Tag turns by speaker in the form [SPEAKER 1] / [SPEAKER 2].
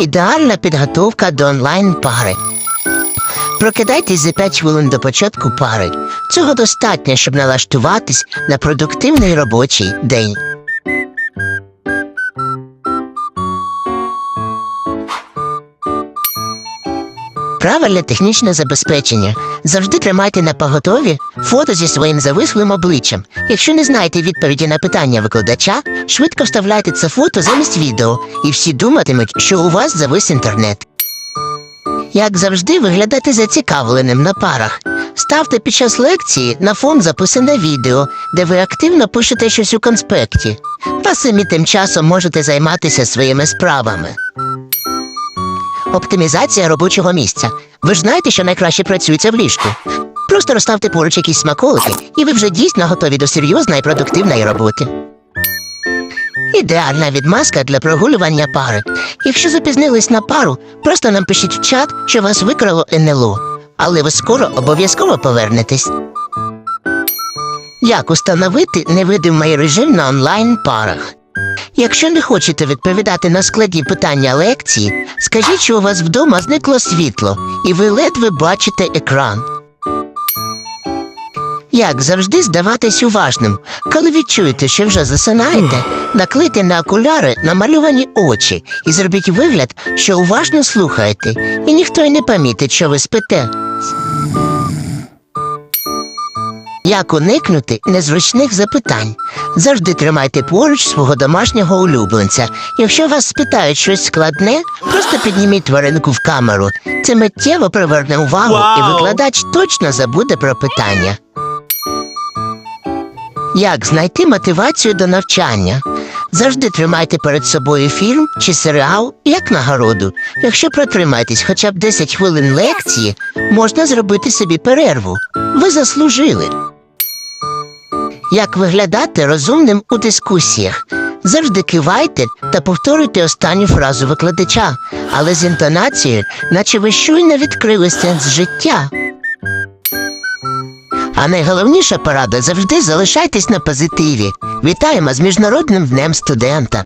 [SPEAKER 1] Ідеальна підготовка до онлайн-пари. Прокидайтесь за 5 хвилин до початку пари. Цього достатньо, щоб налаштуватись на продуктивний робочий день. Правильне технічне забезпечення. Завжди тримайте на поготові фото зі своїм завислим обличчям. Якщо не знаєте відповіді на питання викладача, швидко вставляйте це фото замість відео, і всі думатимуть, що у вас завис інтернет. Як завжди, виглядати зацікавленим на парах. Ставте під час лекції на фон записане відео, де ви активно пишете щось у конспекті. Та самі тим часом можете займатися своїми справами. Оптимізація робочого місця. Ви ж знаєте, що найкраще працюється в ліжку. Просто розставте поруч якісь смаколики, і ви вже дійсно готові до серйозної продуктивної роботи. Ідеальна відмазка для прогулювання пари. Якщо запізнились на пару, просто напишіть в чат, що вас викрало НЛО. Але ви скоро обов'язково повернетесь. Як установити невидимий режим на онлайн парах? Якщо не хочете відповідати на складні питання лекції, скажіть, що у вас вдома зникло світло, і ви ледве бачите екран. Як завжди здаватись уважним, коли відчуєте, що вже засинаєте, наклейте на окуляри намалювані очі і зробіть вигляд, що уважно слухаєте, і ніхто й не помітить, що ви спите. Як уникнути незручних запитань? Завжди тримайте поруч свого домашнього улюбленця. Якщо вас спитають щось складне, просто підніміть тваринку в камеру. Це миттєво приверне увагу, і викладач точно забуде про питання. Як знайти мотивацію до навчання? Завжди тримайте перед собою фільм чи серіал як нагороду. Якщо протримаєтесь хоча б 10 хвилин лекції, можна зробити собі перерву. Ви заслужили. Як виглядати розумним у дискусіях? Завжди кивайте та повторюйте останню фразу викладача, але з інтонацією, наче ви щойно відкрили сенс життя. А найголовніша порада завжди залишайтесь на позитиві. Вітаємо з Міжнародним днем студента.